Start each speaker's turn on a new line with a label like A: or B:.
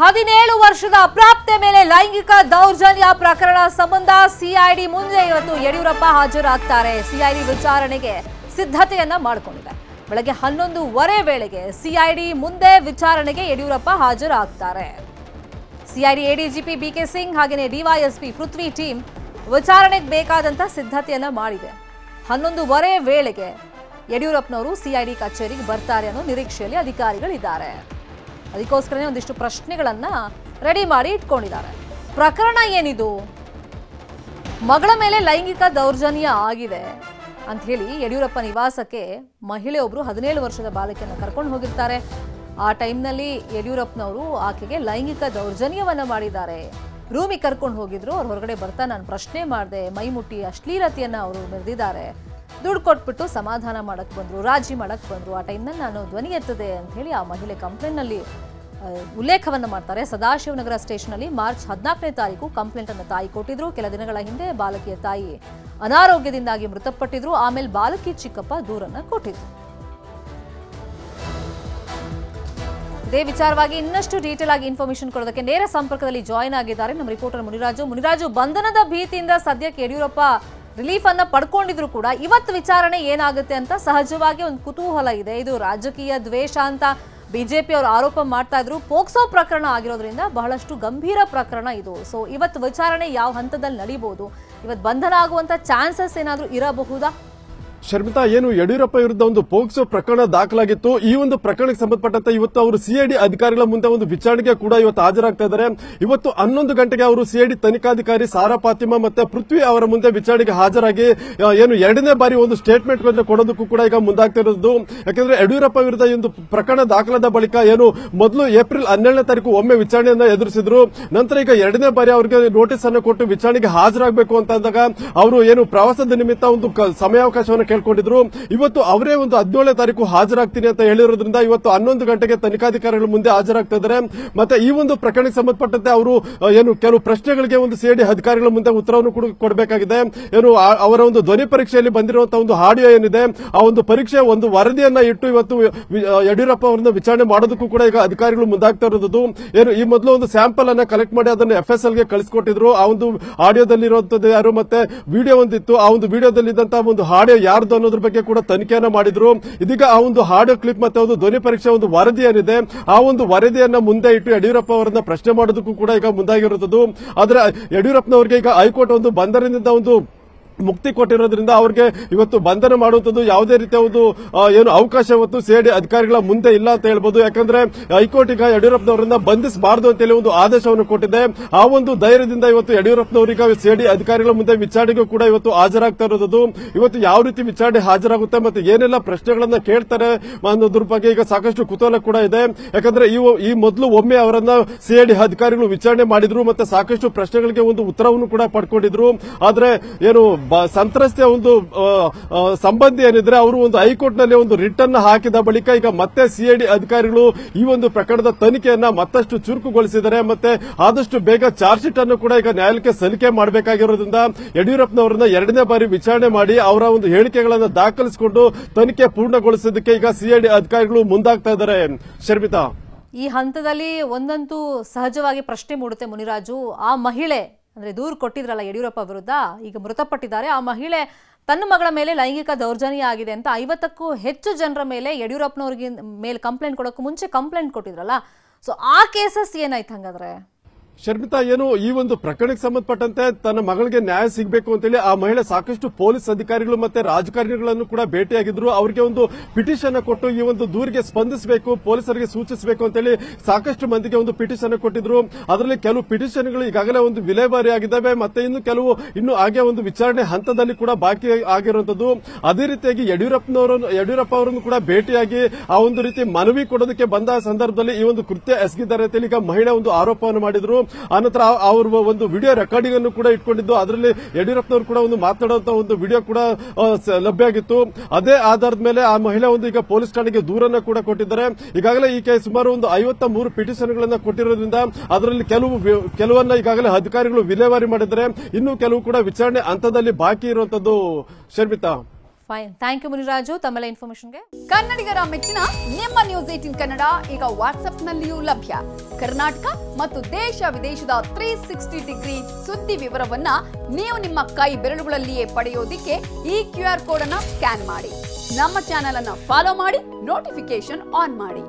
A: ಹದಿನೇಳು ವರ್ಷದ ಅಪ್ರಾಪ್ತೆ ಮೇಲೆ ಲೈಂಗಿಕ ದೌರ್ಜನ್ಯ ಪ್ರಕರಣ ಸಂಬಂಧ ಸಿಐಡಿ ಮುಂದೆ ಇವತ್ತು ಯಡಿಯೂರಪ್ಪ ಹಾಜರಾಗ್ತಾರೆ. ಸಿಐಡಿ ವಿಚಾರಣೆಗೆ ಸಿದ್ಧತೆಯನ್ನ ಮಾಡಿಕೊಂಡಿದೆ. ಬೆಳಗ್ಗೆ ಹನ್ನೊಂದುವರೆ ವೇಳೆಗೆ ಸಿಐಡಿ ಮುಂದೆ ವಿಚಾರಣೆಗೆ ಯಡಿಯೂರಪ್ಪ ಹಾಜರಾಗ್ತಾರೆ. ಸಿಐಡಿ ಎಡಿಜಿಪಿ ಬಿಕೆ ಸಿಂಗ್ ಹಾಗೆಯೇ ಡಿವೈಎಸ್ಪಿ ಪೃಥ್ವಿ ಟೀಮ್ ವಿಚಾರಣೆಗೆ ಬೇಕಾದಂತ ಸಿದ್ಧತೆಯನ್ನ ಮಾಡಿದೆ. ಹನ್ನೊಂದುವರೆ ವೇಳೆಗೆ ಯಡಿಯೂರಪ್ಪನವರು ಸಿಐಡಿ ಕಚೇರಿಗೆ ಬರ್ತಾರೆ ಅನ್ನೋ ನಿರೀಕ್ಷೆಯಲ್ಲಿ ಅಧಿಕಾರಿಗಳಿದ್ದಾರೆ. ಅದಕ್ಕೋಸ್ಕರನೇ ಒಂದಿಷ್ಟು ಪ್ರಶ್ನೆಗಳನ್ನ ರೆಡಿ ಮಾಡಿ ಇಟ್ಕೊಂಡಿದ್ದಾರೆ. ಪ್ರಕರಣ ಏನಿದು? ಮಗಳ ಮೇಲೆ ಲೈಂಗಿಕ ದೌರ್ಜನ್ಯ ಆಗಿದೆ ಅಂತ ಹೇಳಿ ಯಡಿಯೂರಪ್ಪ ನಿವಾಸಕ್ಕೆ ಮಹಿಳೆಯೊಬ್ಬರು ಹದಿನೇಳು ವರ್ಷದ ಬಾಲಕಿಯನ್ನು ಕರ್ಕೊಂಡು ಹೋಗಿರ್ತಾರೆ. ಆ ಟೈಮ್ನಲ್ಲಿ ಯಡಿಯೂರಪ್ಪನವರು ಆಕೆಗೆ ಲೈಂಗಿಕ ದೌರ್ಜನ್ಯವನ್ನು ಮಾಡಿದ್ದಾರೆ. ರೂಮಿಗೆ ಕರ್ಕೊಂಡು ಹೋಗಿದ್ರು, ಅವ್ರು ಹೊರಗಡೆ ಬರ್ತಾ ನಾನು ಪ್ರಶ್ನೆ ಮಾಡಿದೆ, ಮೈಮುಟ್ಟಿ ಅಶ್ಲೀಲತೆಯನ್ನು ಅವರು ಮೆರೆದಿದ್ದಾರೆ. ದುಡ್ಡು ಕೊಟ್ಬಿಟ್ಟು ಸಮಾಧಾನ ಮಾಡಕ್ ಬಂದ್ರು, ರಾಜಿ ಮಾಡಕ್ ಬಂದ್ರು. ಆ ಟೈಮ್ನಲ್ಲಿ ನಾನು ಧ್ವನಿ ಎತ್ತದೆ ಅಂತ ಹೇಳಿ ಆ ಮಹಿಳೆ ಕಂಪ್ಲೇಂಟ್ನಲ್ಲಿ ಉಲ್ಲೇಖವನ್ನು ಮಾಡ್ತಾರೆ. ಸದಾಶಿವನಗರ ಸ್ಟೇಷನ್ನಲ್ಲಿ ಮಾರ್ಚ್ ಹದಿನಾಲ್ಕನೇ ತಾರೀಕು ಕಂಪ್ಲೇಂಟ್ ಅನ್ನು ತಾಯಿ ಕೊಟ್ಟಿದ್ರು. ಕೆಲ ದಿನಗಳ ಹಿಂದೆ ಬಾಲಕಿಯ ತಾಯಿ ಅನಾರೋಗ್ಯದಿಂದಾಗಿ ಮೃತಪಟ್ಟಿದ್ರು. ಆಮೇಲೆ ಬಾಲಕಿ ಚಿಕ್ಕಪ್ಪ ದೂರನ್ನ ಕೊಟ್ಟಿದ್ರು. ಇದೇ ವಿಚಾರವಾಗಿ ಇನ್ನಷ್ಟು ಡೀಟೇಲ್ ಆಗಿ ಇನ್ಫಾರ್ಮೇಶನ್ ಕೊಡೋದಕ್ಕೆ ನೇರ ಸಂಪರ್ಕದಲ್ಲಿ ಜಾಯಿನ್ ಆಗಿದ್ದಾರೆ ನಮ್ಮ ರಿಪೋರ್ಟರ್ ಮುನಿರಾಜು. ಮುನಿರಾಜು, ಬಂಧನದ ಭೀತಿಯಿಂದ ಸದ್ಯಕ್ಕೆ ಯಡಿಯೂರಪ್ಪ ರಿಲೀಫ್ ಅನ್ನ ಪಡ್ಕೊಂಡಿದ್ರು ಕೂಡ ಇವತ್ತು ವಿಚಾರಣೆ ಏನಾಗುತ್ತೆ ಅಂತ ಸಹಜವಾಗಿ ಒಂದು ಕುತೂಹಲ ಇದೆ. ಇದು ರಾಜಕೀಯ ದ್ವೇಷ ಅಂತ ಬಿಜೆಪಿ ಅವರು ಆರೋಪ ಮಾಡ್ತಾ ಇದ್ರು. ಪೋಕ್ಸೋ ಪ್ರಕರಣ ಆಗಿರೋದ್ರಿಂದ ಬಹಳಷ್ಟು ಗಂಭೀರ ಪ್ರಕರಣ ಇದು. ಸೊ ಇವತ್ತು ವಿಚಾರಣೆ ಯಾವ ಹಂತದಲ್ಲಿ ನಡೀಬಹುದು ಇವತ್ತು ಬಂಧನ ಆಗುವಂತ ಚಾನ್ಸಸ್ ಏನಾದರೂ ಇರಬಹುದಾ?
B: ಶರ್ಮಿತಾ, ಏನು ಯಡಿಯೂರಪ್ಪ ವಿರುದ್ಧ ಒಂದು ಪೋಕ್ಸೋ ಪ್ರಕರಣ ದಾಖಲಾಗಿತ್ತು? ಈ ಒಂದು ಪ್ರಕರಣಕ್ಕೆ ಸಂಬಂಧಪಟ್ಟಂತೆ ಇವತ್ತು ಅವರು ಸಿಐಡಿ ಅಧಿಕಾರಿಗಳ ಮುಂದೆ ಒಂದು ವಿಚಾರಣೆಗೆ ಕೂಡ ಇವತ್ತು ಹಾಜರಾಗ್ತಾ ಇದ್ದಾರೆ. ಇವತ್ತು ಹನ್ನೊಂದು ಗಂಟೆಗೆ ಅವರು ಸಿಐಡಿ ತನಿಖಾಧಿಕಾರಿ ಸಾರಾ ಫಾತಿಮಾ ಮತ್ತೆ ಪೃಥ್ವಿ ಅವರ ಮುಂದೆ ವಿಚಾರಣೆಗೆ ಹಾಜರಾಗಿ ಏನು ಎರಡನೇ ಬಾರಿ ಒಂದು ಸ್ಟೇಟ್ಮೆಂಟ್ ಕೊಡೋದಕ್ಕೂ ಕೂಡ ಈಗ ಮುಂದಾಗ್ತಿರೋದು ಯಾಕಂದ್ರೆ ಯಡಿಯೂರಪ್ಪ ವಿರುದ್ಧ ಒಂದು ಪ್ರಕರಣ ದಾಖಲಾದ ಬಳಿಕ ಏನು ಮೊದಲು ಏಪ್ರಿಲ್ ಹನ್ನೆರಡನೇ ತಾರೀಕು ಒಮ್ಮೆ ವಿಚಾರಣೆಯನ್ನ ಎದುರಿಸಿದ್ರು. ನಂತರ ಈಗ ಎರಡನೇ ಬಾರಿ ಅವರಿಗೆ ನೋಟಿಸ್ ಅನ್ನು ಕೊಟ್ಟು ವಿಚಾರಣೆಗೆ ಹಾಜರಾಗಬೇಕು ಅಂತ ಅಂದಾಗ, ಅವರು ಏನು ಪ್ರವಾಸದ ನಿಮಿತ್ತ ಒಂದು ಸಮಯಾವಕಾಶವನ್ನು ಕೇಳ್ಕೊಂಡಿದ್ರು. ಇವತ್ತು ಅವರೇ ಒಂದು ಹದಿನೇಳನೇ ತಾರೀಕು ಹಾಜರಾಗ್ತೀನಿ ಅಂತ ಹೇಳಿರೋದ್ರಿಂದ ಇವತ್ತು ಹನ್ನೊಂದು ಗಂಟೆಗೆ ತನಿಖಾಧಿಕಾರಿಗಳ ಮುಂದೆ ಹಾಜರಾಗ್ತಾ ಇದ್ದಾರೆ. ಮತ್ತೆ ಈ ಒಂದು ಪ್ರಕರಣಕ್ಕೆ ಸಂಬಂಧಪಟ್ಟಂತೆ ಅವರು ಏನು ಕೆಲವು ಪ್ರಶ್ನೆಗಳಿಗೆ ಒಂದು ಸಿಐಡಿ ಅಧಿಕಾರಿಗಳ ಮುಂದೆ ಉತ್ತರವನ್ನು ಕೂಡ ಕೊಡಬೇಕಾಗಿದೆ. ಏನು ಅವರ ಒಂದು ಧ್ವನಿ ಪರೀಕ್ಷೆಯಲ್ಲಿ ಬಂದಿರುವಂತಹ ಒಂದು ಆಡಿಯೋ ಏನಿದೆ, ಆ ಒಂದು ಪರೀಕ್ಷೆ ಒಂದು ವರದಿಯನ್ನ ಇಟ್ಟು ಇವತ್ತು ಯಡಿಯೂರಪ್ಪ ಅವರನ್ನ ವಿಚಾರಣೆ ಮಾಡೋದಕ್ಕೂ ಕೂಡ ಈಗ ಅಧಿಕಾರಿಗಳು ಮುಂದಾಗ್ತಾ ಇರೋದು. ಏನು, ಈ ಮೊದಲು ಒಂದು ಸ್ಯಾಂಪಲ್ ಅನ್ನ ಕಲೆಕ್ಟ್ ಮಾಡಿ ಅದನ್ನು ಎಫ್ಎಸ್ಎಲ್ಗೆ ಕಳಿಸ್ಕೊಟ್ಟಿದ್ರು. ಆ ಒಂದು ಆಡಿಯೋದಲ್ಲಿ ಯಾರು, ಮತ್ತೆ ವಿಡಿಯೋ ಒಂದಿತ್ತು. ಆ ಒಂದು ವಿಡಿಯೋದಲ್ಲಿ ಇದ್ದಂತಹ ಒಂದು ಆಡಿಯೋ ಯಾರ್ದು ಅನ್ನೋದ್ರ ಬಗ್ಗೆ ಕೂಡ ತನಿಖೆಯನ್ನ ಮಾಡಿದ್ರು. ಇದೀಗ ಆ ಒಂದು ಹಾಡು ಕ್ಲಿಪ್ ಮತ್ತೆ ಒಂದು ಧ್ವನಿ ಪರೀಕ್ಷೆ ಒಂದು ವರದಿ ಏನಿದೆ, ಆ ಒಂದು ವರದಿಯನ್ನ ಮುಂದೆ ಇಟ್ಟು ಯಡಿಯೂರಪ್ಪ ಅವರನ್ನ ಪ್ರಶ್ನೆ ಮಾಡೋದಕ್ಕೂ ಕೂಡ ಈಗ ಮುಂದಾಗಿರುತ್ತದೆ ಆದ್ರೆ ಯಡಿಯೂರಪ್ಪನವರಿಗೆ ಈಗ ಹೈಕೋರ್ಟ್ ಒಂದು ಬಂದರಿನಿಂದ ಒಂದು ಮುಕ್ತಿ ಕೊಟ್ಟಿರೋದ್ರಿಂದ ಅವ್ರಿಗೆ ಇವತ್ತು ಬಂಧನ ಮಾಡುವಂಥದ್ದು ಯಾವುದೇ ರೀತಿಯ ಒಂದು ಏನು ಅವಕಾಶ ಇವತ್ತು ಸಿಐಡಿ ಅಧಿಕಾರಿಗಳ ಮುಂದೆ ಇಲ್ಲ ಅಂತ ಹೇಳ್ಬೋದು. ಯಾಕಂದ್ರೆ ಹೈಕೋರ್ಟ್ ಯಡಿಯೂರಪ್ಪನವರನ್ನ ಬಂಧಿಸಬಾರದು ಅಂತೇಳಿ ಒಂದು ಆದೇಶವನ್ನು ಕೊಟ್ಟಿದೆ. ಆ ಒಂದು ಧೈರ್ಯದಿಂದ ಇವತ್ತು ಯಡಿಯೂರಪ್ಪನವರೀಗ ಸಿಐಡಿ ಅಧಿಕಾರಿಗಳ ಮುಂದೆ ವಿಚಾರಣೆಗೂ ಕೂಡ ಇವತ್ತು ಹಾಜರಾಗ್ತಾ ಇರೋದು ಇವತ್ತು ಯಾವ ರೀತಿ ವಿಚಾರಣೆ ಹಾಜರಾಗುತ್ತೆ ಮತ್ತೆ ಏನೆಲ್ಲ ಪ್ರಶ್ನೆಗಳನ್ನ ಕೇಳ್ತಾರೆ ಅನ್ನೋದ್ರ ಬಗ್ಗೆ ಈಗ ಸಾಕಷ್ಟು ಕುತೂಹಲ ಕೂಡ ಇದೆ. ಯಾಕಂದ್ರೆ ಈ ಮೊದಲು ಒಮ್ಮೆ ಅವರನ್ನ ಸಿಐಡಿ ಅಧಿಕಾರಿಗಳು ವಿಚಾರಣೆ ಮಾಡಿದ್ರು ಮತ್ತೆ ಸಾಕಷ್ಟು ಪ್ರಶ್ನೆಗಳಿಗೆ ಒಂದು ಉತ್ತರವನ್ನು ಕೂಡ ಪಡ್ಕೊಂಡಿದ್ರು. ಆದ್ರೆ, ಏನು ಸಂತ್ರಸ್ತೆಯ ಒಂದು ಸಂಬಂಧಿ ಏನಿದ್ರೆ ಅವರು ಒಂದು ಹೈಕೋರ್ಟ್ನಲ್ಲಿ ಒಂದು ರಿಟ್ ಅನ್ನು ಹಾಕಿದ ಬಳಿಕ ಈಗ ಮತ್ತೆ ಸಿಐಡಿ ಅಧಿಕಾರಿಗಳು ಈ ಒಂದು ಪ್ರಕರಣದ ತನಿಖೆಯನ್ನ ಮತ್ತಷ್ಟು ಚುರುಕುಗೊಳಿಸಿದ್ದಾರೆ. ಮತ್ತೆ ಆದಷ್ಟು ಬೇಗ ಚಾರ್ಜ್ ಶೀಟ್ ಅನ್ನು ಕೂಡ ಈಗ ನ್ಯಾಯಾಲಯಕ್ಕೆ ಸಲ್ಲಿಕೆ ಮಾಡಬೇಕಾಗಿರೋದ್ರಿಂದ ಯಡಿಯೂರಪ್ಪನವರನ್ನ ಎರಡನೇ ಬಾರಿ ವಿಚಾರಣೆ ಮಾಡಿ ಅವರ ಒಂದು ಹೇಳಿಕೆಗಳನ್ನು ದಾಖಲಿಸಿಕೊಂಡು ತನಿಖೆ ಪೂರ್ಣಗೊಳಿಸೋದಕ್ಕೆ ಈಗ ಸಿಐಡಿ ಅಧಿಕಾರಿಗಳು ಮುಂದಾಗ್ತಾ ಇದ್ದಾರೆ. ಶರ್ಮಿತಾ.
A: ಈ ಹಂತದಲ್ಲಿ ಒಂದಂತೂ ಸಹಜವಾಗಿ ಪ್ರಶ್ನೆ ಮೂಡುತ್ತೆ ಮುನಿರಾಜು. ಆ ಮಹಿಳೆ ಅಂದ್ರೆ ದೂರು ಕೊಟ್ಟಿದ್ರಲ್ಲ ಯಡಿಯೂರಪ್ಪ ವಿರುದ್ಧ, ಈಗ ಮೃತಪಟ್ಟಿದ್ದಾರೆ. ಆ ಮಹಿಳೆ ತನ್ನ ಮಗಳ ಮೇಲೆ ಲೈಂಗಿಕ ದೌರ್ಜನ್ಯ ಆಗಿದೆ ಅಂತ ಐವತ್ತಕ್ಕೂ ಹೆಚ್ಚು ಜನರ ಮೇಲೆ ಯಡಿಯೂರಪ್ಪನವ್ರಿಗೆ ಮೇಲೆ ಕಂಪ್ಲೇಂಟ್ ಕೊಡೋಕ್ಕೂ ಮುಂಚೆ ಕಂಪ್ಲೇಂಟ್ ಕೊಟ್ಟಿದ್ರಲ್ಲ. ಸೊ ಆ ಕೇಸಸ್ ಏನಾಯ್ತು ಹಂಗಾದ್ರೆ?
B: ಶರ್ಮಿತಾ, ಏನು ಈ ಒಂದು ಪ್ರಕರಣಕ್ಕೆ ಸಂಬಂಧಪಟ್ಟಂತೆ ತನ್ನ ಮಗಳಿಗೆ ನ್ಯಾಯ ಸಿಗಬೇಕು ಅಂತೇಳಿ ಆ ಮಹಿಳೆ ಸಾಕಷ್ಟು ಪೊಲೀಸ್ ಅಧಿಕಾರಿಗಳು ಮತ್ತೆ ರಾಜಕಾರಣಿಗಳನ್ನು ಕೂಡ ಭೇಟಿಯಾಗಿದ್ರು. ಅವರಿಗೆ ಒಂದು ಪಿಟಿಷನ್ ಕೊಟ್ಟು ಈ ಒಂದು ದೂರಿಗೆ ಸ್ಪಂದಿಸಬೇಕು, ಪೊಲೀಸರಿಗೆ ಸೂಚಿಸಬೇಕು ಅಂತೇಳಿ ಸಾಕಷ್ಟು ಮಂದಿಗೆ ಒಂದು ಪಿಟಿಷನ್ ಕೊಟ್ಟಿದ್ರು. ಅದರಲ್ಲಿ ಕೆಲವು ಪಿಟಿಷನ್ಗಳು ಈಗಾಗಲೇ ಒಂದು ವಿಲೇವಾರಿ ಆಗಿದ್ದಾವೆ. ಮತ್ತೆ ಇನ್ನು ಕೆಲವು ಇನ್ನು ಹಾಗೆ ಒಂದು ವಿಚಾರಣೆ ಹಂತದಲ್ಲಿ ಕೂಡ ಬಾಕಿ ಆಗಿರುವಂತದ್ದು ಅದೇ ರೀತಿಯಾಗಿ ಯಡಿಯೂರಪ್ಪನವರನ್ನು ಯಡಿಯೂರಪ್ಪ ಅವರನ್ನು ಕೂಡ ಭೇಟಿಯಾಗಿ ಆ ಒಂದು ರೀತಿ ಮನವಿ ಕೊಡೋದಕ್ಕೆ ಬಂದ ಸಂದರ್ಭದಲ್ಲಿ ಈ ಒಂದು ಕೃತ್ಯ ಎಸಗಿದ್ದಾರೆ ಅಂತೇಳಿ ಈಗ ಮಹಿಳೆ ಒಂದು ಆರೋಪವನ್ನು ಮಾಡಿದ್ರು. ಆನಂತರ ಅವರು ಒಂದು ವಿಡಿಯೋ ರೆಕಾರ್ಡಿಂಗ್ ಅನ್ನು ಕೂಡ ಇಟ್ಕೊಂಡಿದ್ದು. ಅದರಲ್ಲಿ ಯಡಿಯೂರಪ್ಪನವರು ಕೂಡ ಒಂದು ಮಾತನಾಡುವಂತಹ ಒಂದು ವಿಡಿಯೋ ಕೂಡ ಲಭ್ಯ ಆಗಿತ್ತು. ಅದೇ ಆಧಾರದ ಮೇಲೆ ಆ ಮಹಿಳೆ ಒಂದು ಈಗ ಪೊಲೀಸ್ ಠಾಣೆಗೆ ದೂರನ್ನ ಕೂಡ ಕೊಟ್ಟಿದ್ದಾರೆ. ಈಗಾಗಲೇ ಈಕೆ ಸುಮಾರು ಒಂದು ಐವತ್ತ ಮೂರು ಪಿಟಿಷನ್ಗಳನ್ನ ಕೊಟ್ಟಿರೋದ್ರಿಂದ ಅದರಲ್ಲಿ ಕೆಲವು ಕೆಲವನ್ನ ಈಗಾಗಲೇ ಅಧಿಕಾರಿಗಳು ವಿಲೇವಾರಿ ಮಾಡಿದ್ದಾರೆ. ಇನ್ನು ಕೆಲವು ಕೂಡ ವಿಚಾರಣೆ ಹಂತದಲ್ಲಿ ಬಾಕಿ ಇರುವಂತದ್ದು. Sharmita.
A: Fine thank you Muniraju. ತಮ್ಮೆಲ್ಲ ಇನ್ಫಾರ್ಮೇಶನ್ಗೆ
C: ಕನ್ನಡಿಗರ ಮೆಚ್ಚಿನ ನಿಮ್ಮ ನ್ಯೂಸ್ ಏಟಿನ್ ಕನ್ನಡ ಈಗ ವಾಟ್ಸ್ಆಪ್ನಲ್ಲಿಯೂ ಲಭ್ಯ. ಕರ್ನಾಟಕ ಮತ್ತು ದೇಶ ವಿದೇಶದ ತ್ರೀ ಸಿಕ್ಸ್ಟಿ ಡಿಗ್ರಿ ಸುದ್ದಿ ವಿವರವನ್ನ ನೀವು ನಿಮ್ಮ ಕೈ ಬೆರಳುಗಳಲ್ಲಿಯೇ ಪಡೆಯೋದಿಕ್ಕೆ ಈ ಕ್ಯೂ ಆರ್ ಕೋಡ್ ಅನ್ನ ಸ್ಕ್ಯಾನ್ ಮಾಡಿ. ನಮ್ಮ ಚಾನೆಲ್ ಅನ್ನ ಫಾಲೋ ಮಾಡಿ ನೋಟಿಫಿಕೇಶನ್ ಆನ್ ಮಾಡಿ.